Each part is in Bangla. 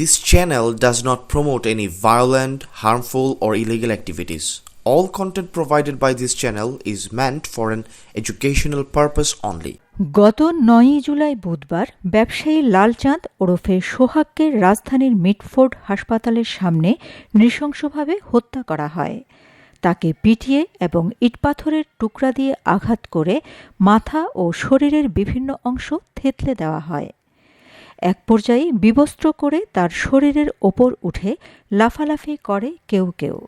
This channel does not promote any violent, harmful, or illegal activities. All content provided by this channel is meant for an educational purpose only. গত নয়ই জুলাই বুধবার ব্যবসায়ী লালচাঁদ ওরফে সোহাগকে রাজধানীর মিটফোর্ড হাসপাতালের সামনে নৃশংসভাবে হত্যা করা হয় তাকে পিটিয়ে এবং ইটপাথরের টুকরা দিয়ে আঘাত করে মাথা ও শরীরের বিভিন্ন অংশ থেতলে দেওয়া হয় এক পর্যায়ে বিবস্ত্র করে তার শরীরের ওপর উঠে লাফালাফি করে কেউ কেউ।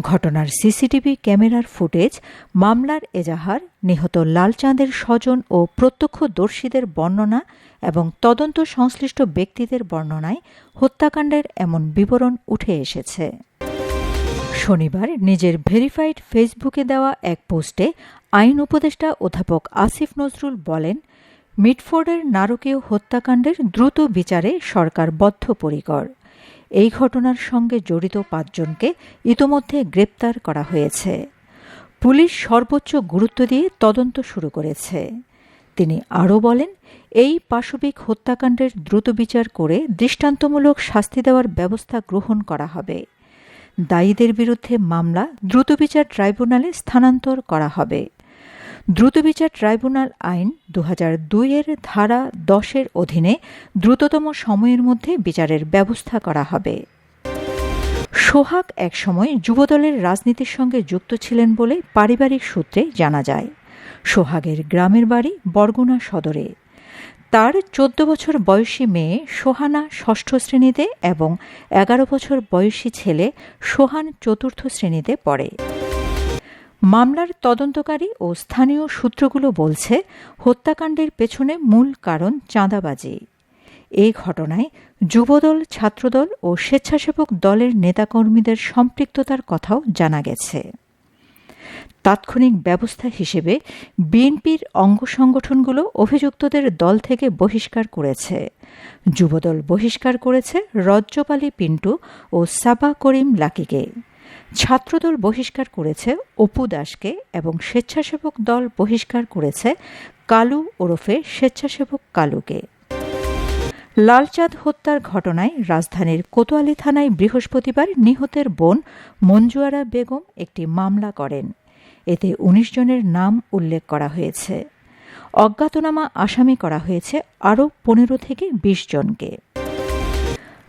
ঘটনার সিসিটিভি ক্যামেরার ফুটেজ, মামলার এজাহার, নিহত লালচাঁদের স্বজন ও প্রত্যক্ষদর্শীদের বর্ণনা এবং তদন্ত সংশ্লিষ্ট ব্যক্তিদের বর্ণনায় হত্যাকাণ্ডের এমন বিবরণ উঠে এসেছে। শনিবার নিজের ভেরিফাইড ফেসবুকে দেওয়া এক পোস্টে আইন উপদেষ্টা অধ্যাপক আসিফ নজরুল বলেন মিটফোর্ডের নারকীয় হত্যাকাণ্ডের দ্রুত বিচারে সরকার বদ্ধপরিকর। এই ঘটনার সঙ্গে জড়িত পাঁচজনকে ইতোমধ্যে গ্রেপ্তার করা হয়েছে। পুলিশ সর্বোচ্চ গুরুত্ব দিয়ে তদন্ত শুরু করেছে। তিনি আরও বলেন, এই পাশবিক হত্যাকাণ্ডের দ্রুত বিচার করে দৃষ্টান্তমূলক শাস্তি দেওয়ার ব্যবস্থা গ্রহণ করা হবে। দায়ীদের বিরুদ্ধে মামলা দ্রুত বিচার ট্রাইব্যুনালে স্থানান্তর করা হবে। দ্রুত বিচার ট্রাইব্যুনাল আইন দু হাজার দুইয়ের ধারা দশের অধীনে দ্রুততম সময়ের মধ্যে বিচারের ব্যবস্থা করা হবে। সোহাগ একসময় যুবদলের রাজনীতির সঙ্গে যুক্ত ছিলেন বলে পারিবারিক সূত্রে জানা যায়। সোহাগের গ্রামের বাড়ি বরগুনা সদরে। তার চোদ্দ বছর বয়সী মেয়ে সোহানা ষষ্ঠ শ্রেণীতে এবং এগারো বছর বয়সী ছেলে সোহান চতুর্থ শ্রেণীতে পড়ে। মামলার তদন্তকারী ও স্থানীয় সূত্রগুলো বলছে, হত্যাকাণ্ডের পেছনে মূল কারণ চাঁদাবাজি। এই ঘটনায় যুবদল, ছাত্রদল ও স্বেচ্ছাসেবক দলের নেতাকর্মীদের সম্পৃক্ততার কথাও জানা গেছে। তাৎক্ষণিক ব্যবস্থা হিসেবে বিএনপির অঙ্গ সংগঠনগুলো অভিযুক্তদের দল থেকে বহিষ্কার করেছে। যুবদল বহিষ্কার করেছে রজ্জপালি পিন্টু ও সাবা করিম লাকিকে। ছাত্রদল বহিষ্কার করেছে, অপু দাসকে এবং স্বেচ্ছাসেবক দল বহিষ্কার করেছে কালু ওরফে স্বেচ্ছাসেবক কালুকে। লালচাঁদ হত্যার ঘটনায় রাজধানীর কোতোয়ালি থানায় বৃহস্পতিবার নিহতের বোন মঞ্জুয়ারা বেগম একটি মামলা করেন। এতে ১৯ জনের নাম উল্লেখ করা হয়েছে। অজ্ঞাতনামা আসামি করা হয়েছে আরও পনেরো থেকে ২০ জনকে।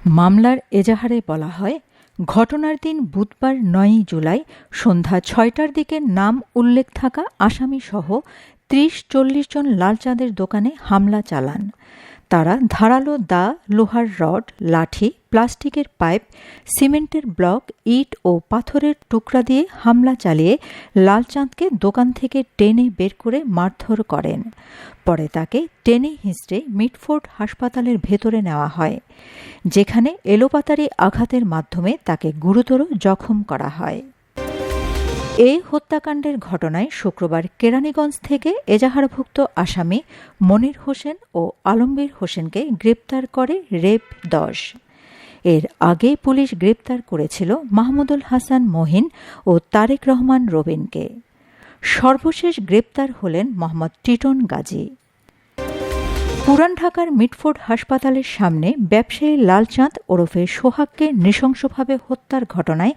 মামলার এজাহারে বলা হয় ঘটনার দিন বুধবার নয়ই জুলাই সন্ধ্যা ছয়টার দিকে নাম উল্লেখ থাকা আসামিসহ ত্রিশ চল্লিশ জন লালচাঁদের দোকানে হামলা চালান। তারা ধারালো দা, লোহার রড, লাঠি, প্লাস্টিকের পাইপ, সিমেন্টের ব্লক, ইট ও পাথরের টুকরা দিয়ে হামলা চালিয়ে লালচাঁদকে দোকান থেকে টেনে বের করে মারধর করেন। পরে তাকে টেনে হিঁচড়ে মিটফোর্ড হাসপাতালের ভেতরে নেওয়া হয়, যেখানে এলোপাতারি আঘাতের মাধ্যমে তাকে গুরুতর জখম করা হয়। এই হত্যাকাণ্ডের ঘটনায় শুক্রবার কেরানীগঞ্জ থেকে এজাহারভুক্ত আসামি মনির হোসেন ও আলমবীর হোসেনকে গ্রেপ্তার করে রেপ দশ। এর আগে পুলিশ গ্রেপ্তার করেছিল মাহমুদুল হাসান মহিন ও তারেক রহমান রবিনকে। সর্বশেষ গ্রেপ্তার হলেন মোহাম্মদ টিটন গাজী। পুরান ঢাকার মিটফোর্ড হাসপাতালের সামনে ব্যবসায়ী লালচাঁদ ওরফে সোহাগকে নৃশংসভাবে হত্যার ঘটনায়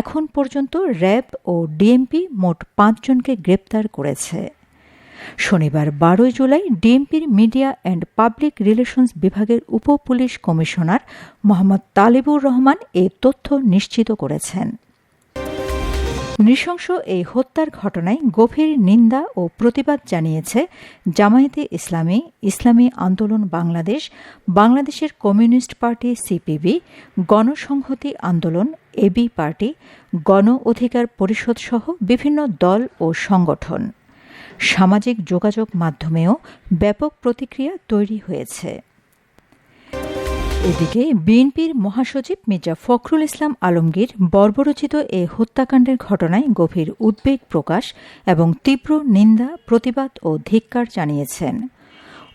এখন পর্যন্ত র্যাব ও ডিএমপি মোট পাঁচজনকে গ্রেপ্তার করেছে। শনিবার বারোই জুলাই ডিএমপির মিডিয়া অ্যান্ড পাবলিক রিলেশনস বিভাগের উপ পুলিশ কমিশনার মোহাম্মদ তালিবুর রহমান এ তথ্য নিশ্চিত করেছেন। নৃশংস এই হত্যার ঘটনায় গভীর নিন্দা ও প্রতিবাদ জানিয়েছে জামায়াতে ইসলামী ইসলামী আন্দোলন বাংলাদেশ, বাংলাদেশের কমিউনিস্ট পার্টি সিপিবি, গণসংহতি আন্দোলন এবি পার্টি, গণ অধিকার পরিষদ সহ বিভিন্ন দল ও সংগঠন। সামাজিক যোগাযোগ মাধ্যমেও ব্যাপক প্রতিক্রিয়া তৈরি হয়েছে। এদিকে বিএনপির মহাসচিব মির্জা ফখরুল ইসলাম আলমগীর বর্বরচিত এ হত্যাকাণ্ডের ঘটনায় গভীর উদ্বেগ প্রকাশ এবং তীব্র নিন্দা, প্রতিবাদ ও ধিক্কার জানিয়েছেন।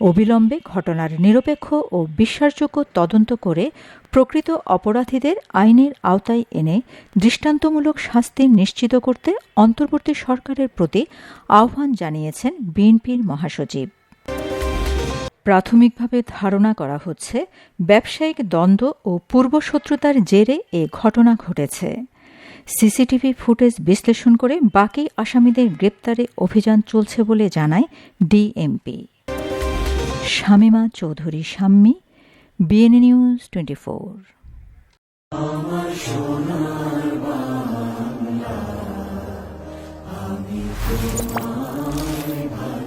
অবিলম্বে ঘটনার নিরপেক্ষ ও বিশ্বাসযোগ্য তদন্ত করে প্রকৃত অপরাধীদের আইনের আওতায় এনে দৃষ্টান্তমূলক শাস্তি নিশ্চিত করতে অন্তর্বর্তী সরকারের প্রতি আহ্বান জানিয়েছেন বিএনপির মহাসচিব। প্রাথমিকভাবে ধারণা করা হচ্ছে, ব্যবসায়িক দ্বন্দ্ব ও পূর্বশত্রুতার জেরে এ ঘটনা ঘটেছে। সিসিটিভি ফুটেজ বিশ্লেষণ করে বাকি আসামিদের গ্রেপ্তারে অভিযান চলছে বলে জানায় DMP. Shamima Chowdhury, Shammi, BNA news twenty four. আমি